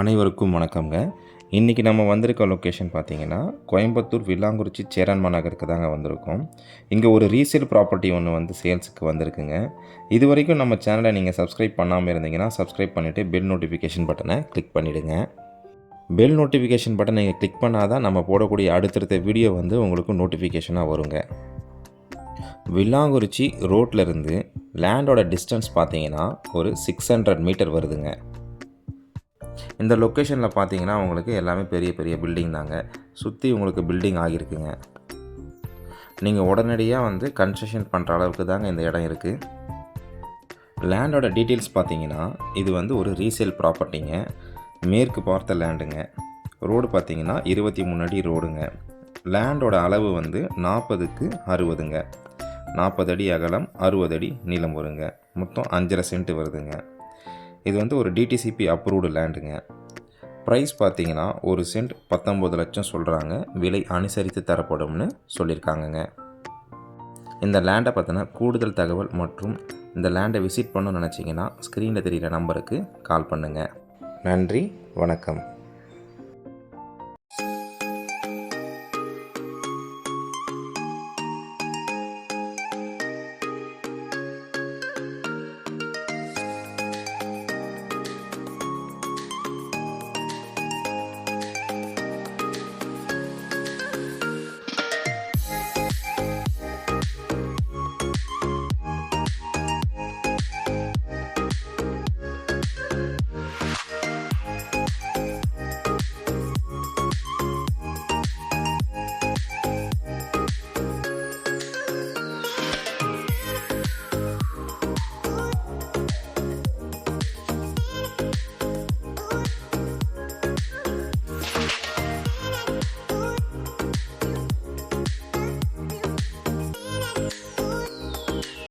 அனைவருக்கும் வணக்கம்ங்க. இன்றைக்கி நம்ம வந்திருக்க லொக்கேஷன் பார்த்தீங்கன்னா கோயம்புத்தூர் வில்லாங்குறிச்சி சேரன்மா நகருக்கு தாங்க வந்திருக்கோம். இங்கே ஒரு ரீசேல் ப்ராப்பர்ட்டி ஒன்று வந்து சேல்ஸுக்கு வந்திருக்குங்க. இது வரைக்கும் நம்ம சேனலை நீங்கள் சப்ஸ்கிரைப் பண்ணாமல் இருந்தீங்கன்னா சப்ஸ்கிரைப் பண்ணிவிட்டு பெல் நோட்டிஃபிகேஷன் பட்டனை கிளிக் பண்ணிவிடுங்க பெல் நோட்டிஃபிகேஷன் பட்டன் நீங்கள் கிளிக் பண்ணால் தான் நம்ம போடக்கூடிய அடுத்தடுத்த வீடியோ வந்து உங்களுக்கு நோட்டிஃபிகேஷனாக வருங்க. வில்லாங்குறிச்சி ரோட்டில் இருந்து லேண்டோட டிஸ்டன்ஸ் பார்த்தீங்கன்னா ஒரு சிக்ஸ் ஹண்ட்ரட் மீட்டர் வருதுங்க. இந்த லொக்கேஷனில் பார்த்தீங்கன்னா உங்களுக்கு எல்லாமே பெரிய பெரிய பில்டிங் தாங்க. சுற்றி உங்களுக்கு பில்டிங் ஆகியிருக்குங்க நீங்கள் உடனடியாக வந்து கன்ஸ்ட்ரக்ஷன் பண்ணுற அளவுக்கு தாங்க இந்த இடம் இருக்குது லேண்டோட டீட்டெயில்ஸ் பார்த்தீங்கன்னா இது வந்து ஒரு ரீசேல் ப்ராப்பர்ட்டிங்க மேற்கு பார்த்த லேண்டுங்க ரோடு பார்த்தீங்கன்னா இருபத்தி மூணு அடி ரோடுங்க லேண்டோட அளவு வந்து நாற்பதுக்கு அறுபதுங்க. நாற்பது அடி அகலம் அறுபது அடி நீளம் வருங்க. மொத்தம் அஞ்சரை சென்ட் வருதுங்க. இது வந்து ஒரு டிடிசிபி அப்ரூவ்டு லேண்டுங்க ப்ரைஸ் பார்த்தீங்கன்னா ஒரு சென்ட் பத்தொம்பது லட்சம் சொல்கிறாங்க விலை அனுசரித்து தரப்படும்னு சொல்லியிருக்காங்கங்க இந்த லேண்டை பற்றின கூடுதல் தகவல் மற்றும் இந்த லேண்டை விசிட் பண்ணணும்னு நினச்சிங்கன்னா ஸ்க்ரீனில் தெரிகிற நம்பருக்கு கால் பண்ணுங்கள் நன்றி வணக்கம்.